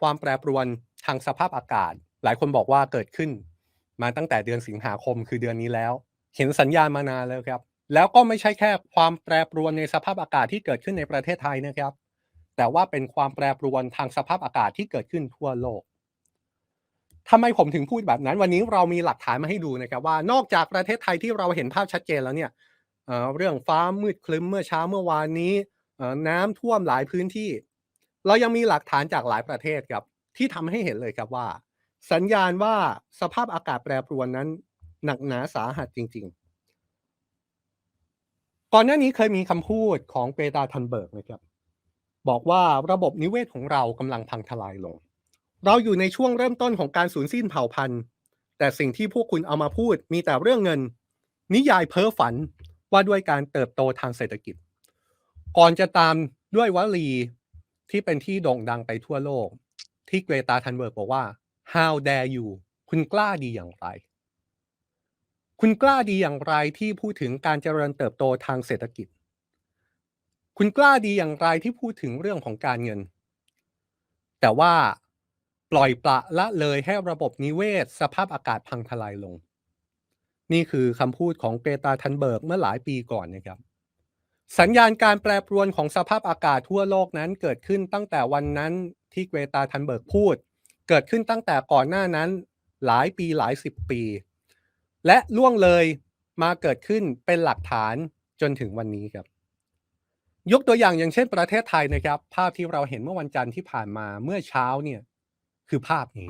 ความแปรปรวนทางสภาพอากาศ หลายคนบอกว่าเกิดขึ้น มาตั้งแต่เดือนสิงหาคมคือเดือนนี้แล้ว เห็นสัญญาณมานานแล้วครับ แล้วก็ไม่ใช่แค่ความแปรปรวนในสภาพอากาศที่เกิดขึ้นในประเทศไทยนะครับ แต่ว่าเป็นความแปรปรวนทางสภาพอากาศที่เกิดขึ้นทั่วโลกทำไมผมถึงพูดแบบนั้น วันนี้เรามีหลักฐานมาให้ดูนะครับว่านอกจากประเทศไทยที่เราเห็นภาพชัดเจนแล้วเนี่ยเเรื่องฟ้ามืดคลึ้มเมื่อเช้าเมื่อวานนี้น้ำท่วมหลายพื้นที่ เรายังมีหลักฐานจากหลายประเทศครับ ที่ทำให้เห็นเลยครับว่า สัญญาณว่าสภาพอากาศแปรปรวนนั้นหนักหนาสาหัสจริง ๆ ก่อนหน้านี้เคยมีคำพูดของเปตาทันเบิร์กนะครับ บอกว่าระบบนิเวศของเรากำลังพังทลายลง เราอยู่ในช่วงเริ่มต้นของการสูญสิ้นเผ่าพันธุ์ แต่สิ่งที่พวกคุณเอามาพูดมีแต่เรื่องเงิน นิยายเพ้อฝันว่าด้วยการเติบโตทางเศรษฐกิจ ก่อนจะตามด้วยวลี ที่เป็นที่โด่งดังไปทั่วโลก ที่เกรตาทันเบิร์กบอกว่า how dare you คุณกล้าดีอย่างไร คุณกล้าดีอย่างไรที่พูดถึงการเจริญเติบโตทางเศรษฐกิจ คุณกล้าดีอย่างไรที่พูดถึงเรื่องของการเงิน แต่ว่าปล่อยปละละเลยให้ระบบนิเวศ สภาพอากาศพังทลายลง นี่คือคำพูดของเกรตาทันเบิร์กเมื่อหลายปีก่อนนะครับ สัญญาณการแปรปรวนของสภาพอากาศทั่วโลกนั้นเกิดขึ้นตั้งแต่วันนั้นที่เกรตาทันเบิร์กพูด เกิดขึ้นตั้งแต่ก่อนหน้านั้นหลายปีหลายสิบปี และล่วงเลยมาเกิดขึ้นเป็นหลักฐานจนถึงวันนี้ครับ ยกตัวอย่างอย่างเช่นประเทศไทยนะครับ ภาพที่เราเห็นเมื่อวันจันทร์ที่ผ่านมาเมื่อเช้าเนี่ยคือภาพนี้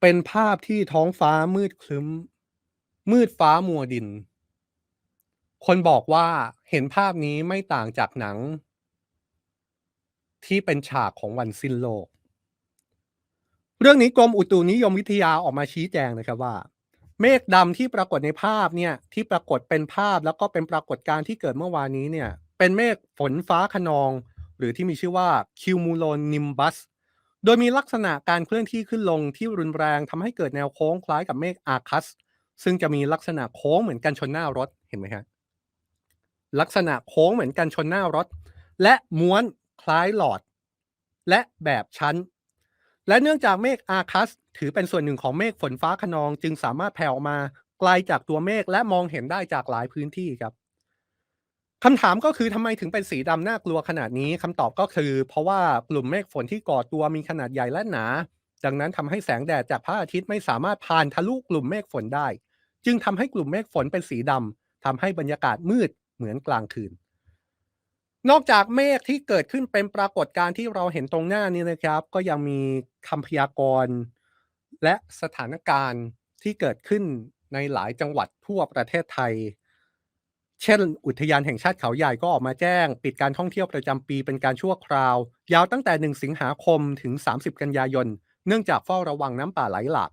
เป็นภาพที่ท้องฟ้ามืดครึ้ม มืดฟ้ามัวดิน คนบอกว่าเห็นภาพนี้ไม่ต่างจากหนัง ที่เป็นฉากของวันสิ้นโลก เรื่องนี้กรมอุตุนิยมวิทยาออกมาชี้แจงนะครับว่า เมฆดำที่ปรากฏในภาพเนี่ยที่ปรากฏเป็นภาพแล้วก็เป็นปรากฏการณ์ที่เกิดเมื่อวานนี้เนี่ยเป็นเมฆฝนฟ้าขนอง หรือที่มีชื่อว่าคิวมูโลนิมบัสโดยมีลักษณะการเคลื่อนที่ขึ้นลงที่รุนแรงทำให้เกิดแนวโค้งคล้ายกับเมฆอาคัส ซึ่งจะมีลักษณะโค้งเหมือนกันชนหน้ารถเห็นไหมครับ ลักษณะโค้งเหมือนกันชนหน้ารถ และม้วนคล้ายหลอด และแบบชั้น และเนื่องจากเมฆอาคัส ถือเป็นส่วนหนึ่งของเมฆฝนฟ้าขนองจึงสามารถแผ่ออกมาไกลจากตัวเมฆและมองเห็นได้จากหลายพื้นที่ครับคำถามก็คือทำไมถึงเป็นสีดำน่ากลัวขนาดนี้คำตอบก็คือ เพราะว่ากลุ่มเมฆฝนที่ก่อตัวมีขนาดใหญ่และหนา ดังนั้นทำให้แสงแดดจากพระอาทิตย์ไม่สามารถผ่านทะลุกลุ่มเมฆฝนได้ จึงทำให้กลุ่มเมฆฝนเป็นสีดำทำให้บรรยากาศมืด เหมือนกลางคืน นอกจากเมฆที่เกิดขึ้นเป็นปรากฏการณ์ที่เราเห็นตรงหน้านี้นะครับ ก็ยังมีคำพยากรณ์และสถานการณ์ที่เกิดขึ้นในหลายจังหวัดทั่วประเทศไทย เช่น อุทยานแห่งชาติเขาใหญ่ก็ออกมาแจ้ง ปิดการท่องเที่ยวประจำปีเป็นการชั่วคราว ยาวตั้งแต่ 1 สิงหาคมถึง 30 กันยายน เนื่องจากเฝ้าระวังน้ำป่าไหลหลาก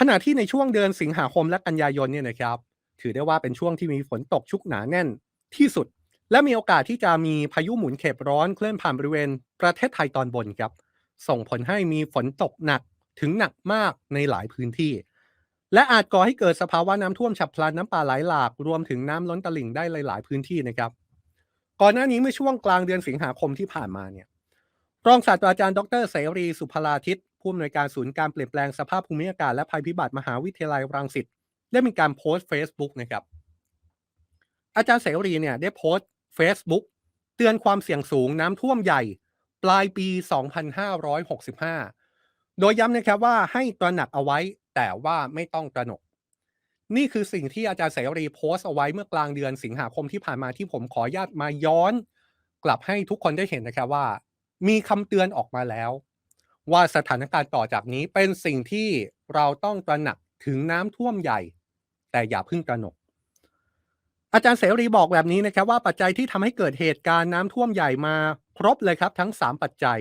ขณะที่ในช่วงเดือนสิงหาคมและกันยายนเนี่ยนะครับ ถือได้ว่าเป็นช่วงที่มีฝนตกชุกหนาแน่นที่สุด และมีโอกาสที่จะมีพายุหมุนเขตร้อนเคลื่อนผ่านบริเวณประเทศไทยตอนบนครับ ส่งผลให้มีฝนตกหนักถึงหนักมากในหลายพื้นที่ และอาจก่อให้เกิดสภาวะน้ำท่วมฉับพลันน้ำป่าไหลหลากรวมถึงน้ำล้นตลิ่งได้หลาย ๆ พื้นที่นะครับ ก่อนหน้านี้เมื่อช่วงกลางเดือนสิงหาคมที่ผ่านมาเนี่ยรองศาสตราจารย์ดรเสรีสุภลาทิตผู้อำนวยการศูนย์การเปลี่ยนแปลงสภาพภูมิอากาศและภัยพิบัติมหาวิทยาลัยรังสิต ได้มีการโพสต์ Facebook นะครับ อาจารย์เสรีเนี่ยได้โพสต์ Facebook เตือนความเสี่ยงสูงน้ำท่วมใหญ่ ปลายปี 2565 โดยย้ำนะครับว่าให้ตระหนักเอาไว้แต่ว่าไม่ต้องตระหนก นี่คือสิ่งที่อาจารย์เสรีโพสต์เอาไว้เมื่อกลางเดือนสิงหาคมที่ผ่านมาที่ผมขออนุญาตมาย้อน กลับให้ทุกคนได้เห็นนะครับว่า มีคำเตือนออกมาแล้ว ว่าสถานการณ์ต่อจากนี้เป็นสิ่งที่เราต้องตระหนักถึงน้ำท่วมใหญ่ แต่อย่าพิ่งตระหนก อาจารย์เสรีบอกแบบนี้นะครับว่าปัจจัยที่ทำให้เกิดเหตุการณ์น้ำท่วมใหญ่มาครบเลยครับ ทั้ง 3 ปัจจัย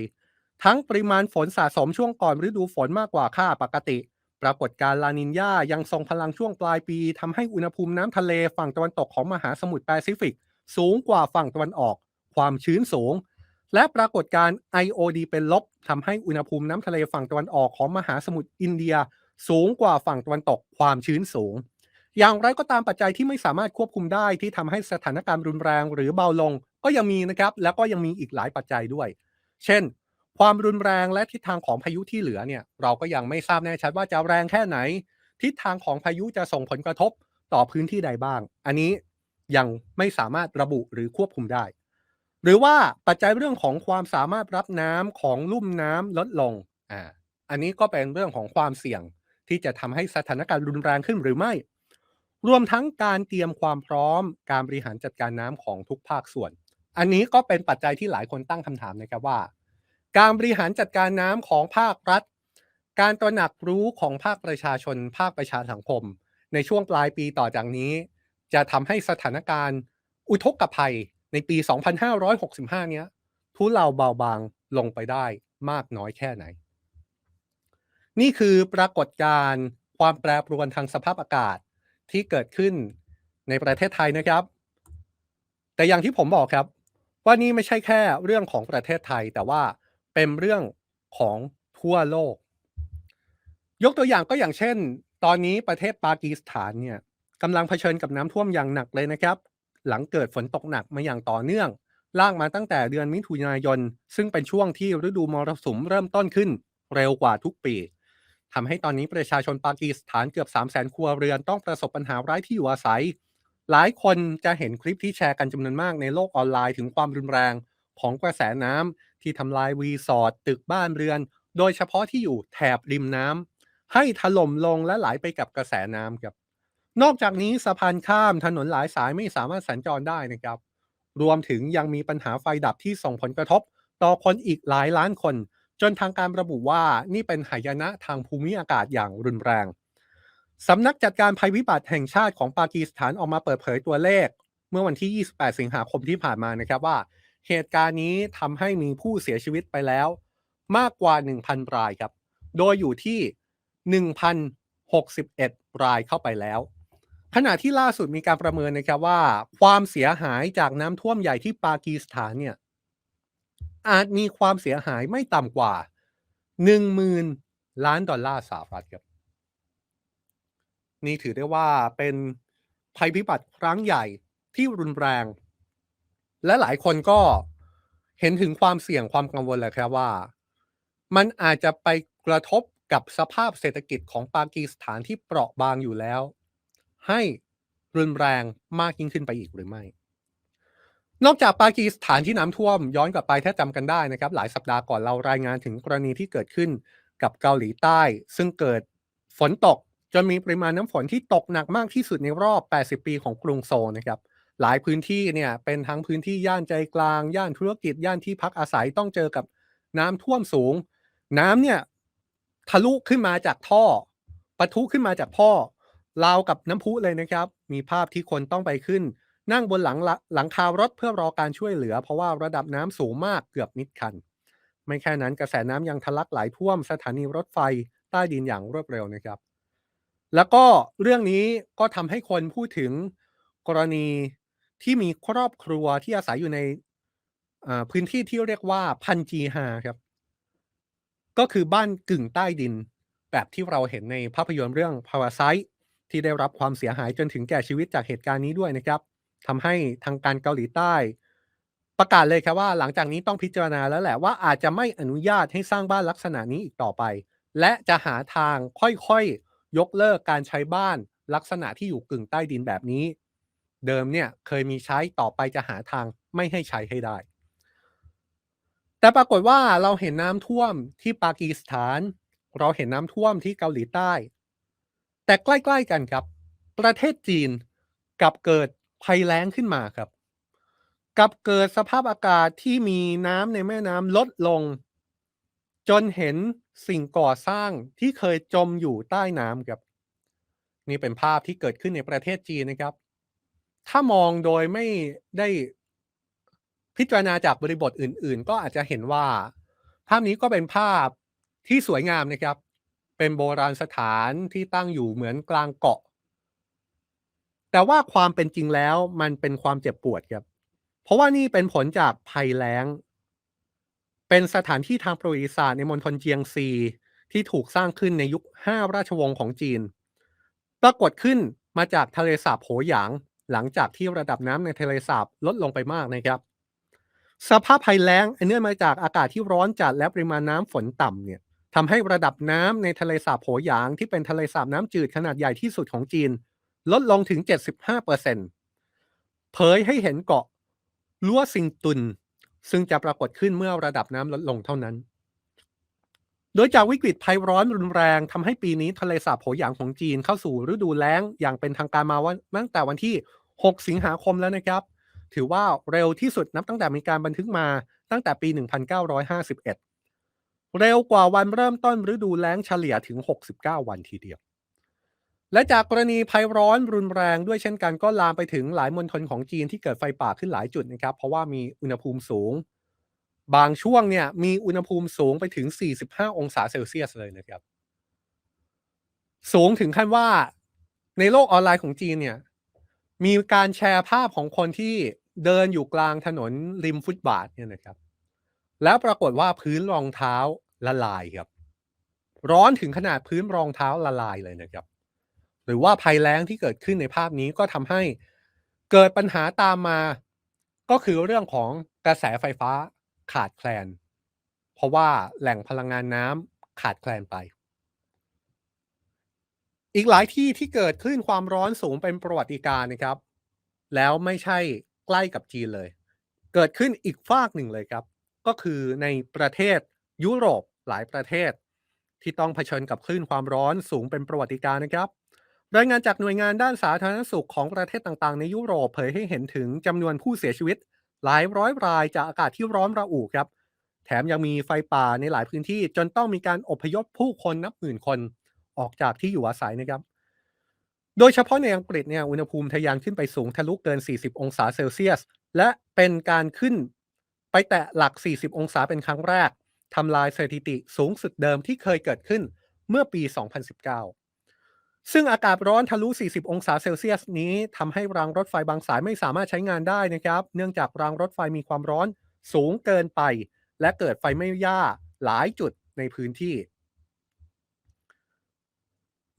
ทั้งปริมาณฝนสะสมช่วงก่อนฤดูฝนมากกว่าค่าปกติ ปรากฏการณ์ลานินยายังทรงพลังช่วงปลายปีทำให้อุณหภูมิน้ำทะเลฝั่งตะวันตกของมหาสมุทรแปซิฟิก สูงกว่าฝั่งตะวันออก ความชื้นสูงและปรากฏการณ์ IOD เป็นลบทำให้อุณหภูมิน้ำทะเลฝั่งตะวันออกของมหาสมุทรอินเดีย สูงกว่าฝั่งตะวันตกความชื้นสูง อย่างไรก็ตามปัจจัยที่ไม่สามารถควบคุมได้ที่ทำให้สถานการณ์รุนแรงหรือเบาลงก็ยังมีนะครับ แล้วก็ยังมีอีกหลายปัจจัยด้วย เช่น ความรุนแรงและทิศทางของพายุที่เหลือเนี่ย เราก็ยังไม่ทราบแน่ชัดว่าจะแรงแค่ไหน ทิศทางของพายุจะส่งผลกระทบต่อพื้นที่ใดบ้าง อันนี้ยังไม่สามารถระบุหรือควบคุมได้ หรือว่าปัจจัยเรื่องของความสามารถรับน้ำของลุ่มน้ำลดลงอ่าอันนี้ก็เป็นเรื่องของความเสี่ยงที่จะทำให้สถานการณ์รุนแรงขึ้นหรือไม่ รวมทั้งการเตรียมความพร้อมการบริหารจัดการน้ำของทุกภาคส่วน อันนี้ก็เป็นปัจจัยที่หลายคนตั้งคำถามนะครับว่า การบริหารจัดการน้ำของภาครัฐ การตระหนักรู้ของภาคประชาชน ภาคประชาสังคม ในช่วงปลายปีต่อจากนี้ จะทำให้สถานการณ์ อุทกภัยในปี 2565 เนี้ยทุเลาเบาบางลงไปได้มากน้อยแค่ไหน นี่คือปรากฏการณ์ความแปรปรวนทางสภาพอากาศ ที่เกิดขึ้นในประเทศไทยนะครับ แต่อย่างที่ผมบอกครับ ว่านี่ไม่ใช่แค่เรื่องของประเทศไทย แต่ว่าเป็นเรื่องของทั่วโลก ยกตัวอย่างก็อย่างเช่น ตอนนี้ประเทศปากีสถานเนี่ยกำลังเผชิญกับน้ำท่วมอย่างหนักเลยนะครับ หลังเกิดฝนตกหนักมาอย่างต่อเนื่องลากมาตั้งแต่เดือนมิถุนายน ซึ่งเป็นช่วงที่ฤดูมรสุมเริ่มต้นขึ้น เร็วกว่าทุกปี ทำให้ตอนนี้ประชาชนปากีสถานเกือบ 3 0 0 0 0 0 ครัวเรือนต้องประสบปัญหาไร้ที่อยู่อาศัย หลายคนจะเห็นคลิปที่แชร์กันจำนวนมากในโลกออนไลน์ถึงความรุนแรงของกระแสน้ำที่ทำลายรีสอร์ทตึกบ้านเรือน โดยเฉพาะที่อยู่แถบริมน้ำให้ถล่มลงและไหลไปกับกระแสน้ำครับ นอกจากนี้สะพานข้ามถนนหลายสายไม่สามารถสัญจรได้นะครับ รวมถึงยังมีปัญหาไฟดับที่ส่งผลกระทบ ต่อคนอีกหลายล้านคน จนทางการระบุว่านี่เป็นหายนะทางภูมิอากาศอย่างรุนแรง สำนักจัดการภัยพิบัติแห่งชาติของปากีสถานออกมาเปิดเผยตัวเลข เมื่อวันที่ 28 สิงหาคมที่ผ่านมานะครับว่า เหตุการณ์นี้ทำให้มีผู้เสียชีวิตไปแล้ว มากกว่า 1,000 รายครับ โดยอยู่ที่ 1,061 รายเข้าไปแล้วขณะที่ล่าสุดมีการประเมินนะครับว่า ความเสียหายจากน้ำท่วมใหญ่ที่ปากีสถานเนี่ย อาจมีความเสียหายไม่ต่ำกว่า10,000ล้านดอลลาร์สหรัฐครับ นี่ถือได้ว่าเป็นภัยพิบัติครั้งใหญ่ที่รุนแรง และหลายคนก็เห็นถึงความเสี่ยงความกังวลแหละครับว่า มันอาจจะไปกระทบกับสภาพเศรษฐกิจของปากีสถานที่เปราะบางอยู่แล้ว ให้รุนแรงมากยิ่งขึ้นไปอีกหรือไม่ นอกจากปากีสถานที่น้ำท่วม ย้อนกลับไปถ้าจำกันได้นะครับ หลายสัปดาห์ก่อนเรารายงานถึงกรณีที่เกิดขึ้นกับเกาหลีใต้ ซึ่งเกิดฝนตกจนมีปริมาณน้ำฝนที่ตกหนักมากที่สุดในรอบ 80 ปีของกรุงโซลนะครับหลายพื้นที่เนี่ยเป็นทั้งพื้นที่ย่านใจกลาง ย่านธุรกิจย่านที่พักอาศัยต้องเจอกับน้ำท่วมสูง น้ำเนี่ยทะลุขึ้นมาจากท่อปะทุขึ้นมาจากท่อราวกับน้ำพุเลยนะครับ มีภาพที่คนต้องไปขึ้น นั่งบนหลังหลังคารถเพื่อรอการช่วยเหลือ เพราะว่าระดับน้ำสูงมากเกือบมิดคัน ไม่แค่นั้นกระแสน้ำยังทะลักไหลท่วมสถานีรถไฟใต้ดินอย่างรวดเร็วนะครับ แล้วก็เรื่องนี้ก็ทำให้คนพูดถึงกรณีที่มีครอบครัวที่อาศัยอยู่ในพื้นที่ที่เรียกว่าพันจีฮาครับ ก็คือบ้านกึ่งใต้ดิน แบบที่เราเห็นในภาพยนตร์เรื่อง Parasite ที่ได้รับความเสียหายจนถึงแก่ชีวิตจากเหตุการณ์นี้ด้วยนะครับ ทำให้ทางการเกาหลีใต้ ประกาศเลยครับว่าหลังจากนี้ต้องพิจารณาแล้วแหละว่าอาจจะไม่อนุญาตให้สร้างบ้านลักษณะนี้อีกต่อไป และจะหาทางค่อยๆยกเลิกการใช้บ้านลักษณะที่อยู่กึ่งใต้ดินแบบนี้ เดิมเนี่ยเคยมีใช้ต่อไปจะหาทางไม่ให้ใช้ให้ได้ แต่ปรากฏว่าเราเห็นน้ำท่วมที่ปากีสถาน เราเห็นน้ำท่วมที่เกาหลีใต้ แต่ใกล้ ๆ กันครับ ประเทศจีนกับเกิด ภัยแล้งขึ้นมาครับกับเกิดสภาพอากาศที่มีน้ำในแม่น้ำลดลง จนเห็นสิ่งก่อสร้างที่เคยจมอยู่ใต้น้ำครับ นี่เป็นภาพที่เกิดขึ้นในประเทศจีนนะครับ ถ้ามองโดยไม่ได้พิจารณาจากบริบทอื่น ๆ ก็อาจจะเห็นว่า ภาพนี้ก็เป็นภาพที่สวยงามนะครับ เป็นโบราณสถานที่ตั้งอยู่เหมือนกลางเกาะ แต่ว่าความเป็นจริงแล้วมันเป็นความเจ็บปวดครับ เพราะว่านี่เป็นผลจากภัยแล้ง เป็นสถานที่ทางประวัติศาสตร์ในมณฑลเจียงซี ที่ถูกสร้างขึ้นในยุค 5 ราชวงศ์ของจีน ปรากฏขึ้นมาจากทะเลสาบโหหยาง หลังจากที่ระดับน้ำในทะเลสาบลดลงไปมากนะครับสภาพภัยแล้งอันเนื่องมาจากอากาศที่ร้อนจัดและปริมาณน้ำฝนต่ำเนี่ยทำให้ระดับน้ำในทะเลสาบโหยาง ที่เป็นทะเลสาบน้ำจืดขนาดใหญ่ที่สุดของจีน ลดลงถึง 75%เผยให้เห็นเกาะลัวซิงตุน ซึ่งจะปรากฏขึ้นเมื่อระดับน้ำลดลงเท่านั้น โดยจากวิกฤตภัยร้อนรุนแรงทำให้ปีนี้ทะเลสาบโหยางของจีนเข้าสู่ฤดูแล้งอย่างเป็นทางการมาว่าตั้งแต่วันที่ 6 สิงหาคมแล้วนะครับ ถือว่าเร็วที่สุดนับตั้งแต่มีการบันทึกมาตั้งแต่ปี 1951 เร็วกว่าวันเริ่มต้นฤดูแล้งเฉลี่ยถึง 69 วันทีเดียว และจากกรณีภัยร้อนรุนแรงด้วยเช่นกันก็ลามไปถึงหลายมณฑลของจีนที่เกิดไฟป่าขึ้นหลายจุดนะครับ เพราะว่ามีอุณหภูมิสูง บางช่วงเนี่ยมีอุณหภูมิสูงไปถึง 45 องศาเซลเซียสเลยนะครับ สูงถึงขั้นว่าในโลกออนไลน์ของจีนเนี่ย มีการแชร์ภาพของคนที่เดินอยู่กลางถนนริมฟุตบาทเนี่ยนะครับ แล้วปรากฏว่าพื้นรองเท้าละลายครับ ร้อนถึงขนาดพื้นรองเท้าละลายเลยนะครับ หรือว่าภัยแล้งที่เกิดขึ้นในภาพนี้ก็ทำให้เกิดปัญหาตามมา ก็คือเรื่องของกระแสไฟฟ้าขาดแคลน เพราะว่าแหล่งพลังงานน้ำขาดแคลนไป อีกหลายที่ที่เกิดขึ้นความร้อนสูงเป็นประวัติการณ์นะครับ แล้วไม่ใช่ใกล้กับจีนเลย เกิดขึ้นอีกฟากหนึ่งเลยครับ ก็คือในประเทศยุโรปหลายประเทศ ที่ต้องเผชิญกับคลื่นความร้อนสูงเป็นประวัติการณ์นะครับ รายงานจากหน่วยงานด้านสาธารณสุขของประเทศต่างๆ ในยุโรปเผยให้เห็นถึงจำนวนผู้เสียชีวิต หลายร้อยรายจากอากาศที่ร้อนระอุครับ แถมยังมีไฟป่าในหลายพื้นที่จนต้องมีการอพยพผู้คนนับหมื่นคนออกจากที่อยู่อาศัยนะครับ โดยเฉพาะในอังกฤษเนี่ยอุณหภูมิทะยานขึ้นไปสูงทะลุเกิน 40 องศาเซลเซียส และเป็นการขึ้นไปแตะหลัก 40 องศาเป็นครั้งแรกทำลายสถิติสูงสุดเดิมที่เคยเกิดขึ้นเมื่อปี 2019 ซึ่งอากาศร้อนทะลุ 40 องศาเซลเซียสนี้ทำให้รางรถไฟบางสายไม่สามารถใช้งานได้นะครับ เนื่องจากรางรถไฟมีความร้อนสูงเกินไป และเกิดไฟไหม้หญ้าหลายจุดในพื้นที่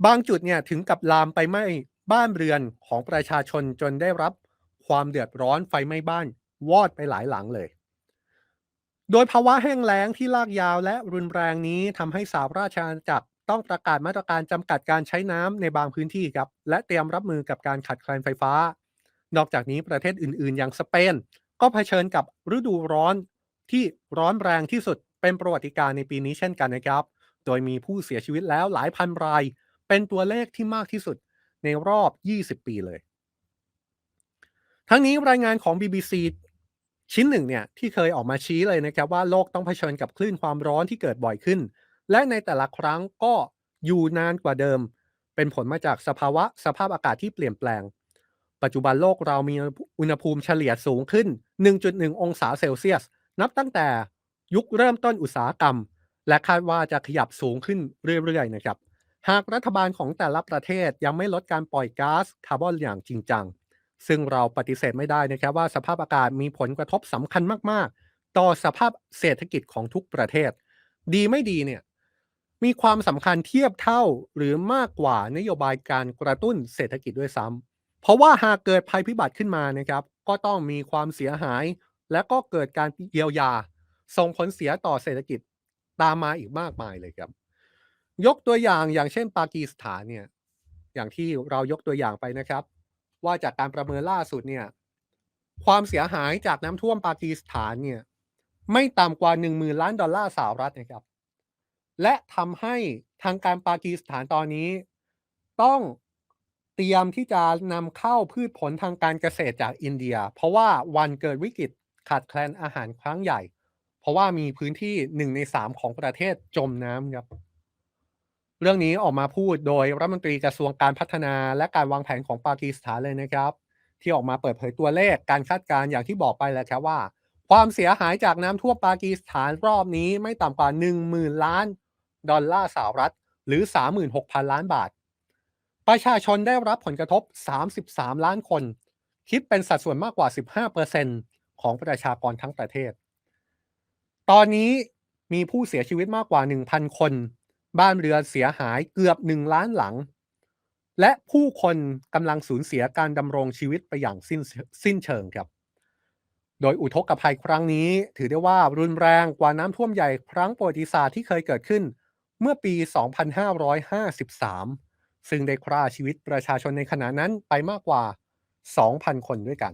บางจุดเนี่ยถึงกับลามไปไหม้บ้านเรือนของประชาชนจนได้รับความเดือดร้อนไฟไหม้บ้านวอดไปหลายหลังเลย โดยภาวะแห้งแล้งที่ลากยาวและรุนแรงนี้ทำให้สหราชอาณาจักร ต้องประกาศมาตรการจำกัดการใช้น้ำในบางพื้นที่ครับและเตรียมรับมือกับการขาดแคลนไฟฟ้า นอกจากนี้ประเทศอื่น ๆ อย่างสเปน ก็เผชิญกับฤดูร้อนที่ร้อนแรงที่สุดเป็นประวัติการในปีนี้เช่นกันนะครับ โดยมีผู้เสียชีวิตแล้วหลายพันราย เป็นตัวเลขที่มากที่สุดในรอบ 20 ปีเลย ทั้งนี้รายงานของ BBC ชิ้นหนึ่งเนี่ยที่เคยออกมาชี้เลยนะครับว่าโลกต้องเผชิญกับคลื่นความร้อนที่เกิดบ่อยขึ้น และในแต่ละครั้งก็อยู่นานกว่าเดิม เป็นผลมาจากสภาวะสภาพอากาศที่เปลี่ยนแปลง ปัจจุบันโลกเรามีอุณหภูมิเฉลี่ยสูงขึ้น 1.1 องศาเซลเซียส นับตั้งแต่ยุคเริ่มต้นอุตสาหกรรม และคาดว่าจะขยับสูงขึ้นเรื่อยๆนะครับ หากรัฐบาลของแต่ละประเทศยังไม่ลดการปล่อยก๊าซคาร์บอนอย่างจริงจัง ซึ่งเราปฏิเสธไม่ได้นะครับว่าสภาพอากาศมีผลกระทบสำคัญมากๆ ต่อสภาพเศรษฐกิจของทุกประเทศ ดีไม่ดีเนี่ย มีความสำคัญเทียบเท่าหรือมากกว่านโยบายการกระตุ้นเศรษฐกิจด้วยซ้ำเพราะว่าหากเกิดภัยพิบัติขึ้นมานะครับ ก็ต้องมีความเสียหาย และก็เกิดการเยียวยา ส่งผลเสียต่อเศรษฐกิจตามมาอีกมากมายเลยครับ ยกตัวอย่างอย่างเช่นปากีสถานเนี่ยอย่างที่เรายกตัวอย่างไปนะครับ ว่าจากการประเมินล่าสุดเนี่ยความเสียหายจากน้ำท่วมปากีสถานเนี่ยไม่ต่ำกว่า1 0,000 ล้านดอลลาร์สหรัฐนะครับ และทำให้ทางการปากีสถานตอนนี้ ต้องเตรียมที่จะนำเข้าพืชผลทางการเกษตรจากอินเดีย เพราะว่าวันเกิดวิกฤตขาดแคลนอาหารครั้งใหญ่ เพราะว่ามีพื้นที่หนึ่งในสามของประเทศจมน้ำครับเรื่องนี้ออกมาพูดโดยรัฐมนตรีกระทรวงการพัฒนาและการวางแผนของปากีสถานเลยนะครับ ที่ออกมาเปิดเผยตัวเลขการคาดการณ์อย่างที่บอกไปแล้วครับว่า ความเสียหายจากน้ำท่วมปากีสถานรอบนี้ไม่ต่ำกว่า 10,000 ล้าน ดอลลาร์สหรัฐ หรือ 36,000 ล้านบาท ประชาชนได้รับผลกระทบ 33 ล้านคน คิดเป็นสัดส่วนมากกว่า 15%ของประชากรทั้งประเทศ ตอนนี้มีผู้เสียชีวิตมากกว่า 1,000 คน บ้านเรือนเสียหายเกือบ 1 ล้านหลัง และผู้คนกำลังสูญเสียการดำรงชีวิตไปอย่างสิ้นสิ้นเชิงครับโดยอุทกภัยครั้งนี้ถือได้ว่ารุนแรงกว่าน้ำท่วมใหญ่ครั้งประวัติศาสตร์ที่เคยเกิดขึ้น เมื่อปี 2553 ซึ่งได้ฆ่าชีวิตประชาชนในขณะนั้นไปมากกว่า 2,000 คนด้วยกัน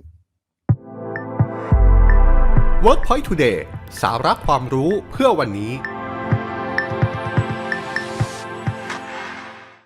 Workpoint Today สาระความรู้เพื่อวันนี้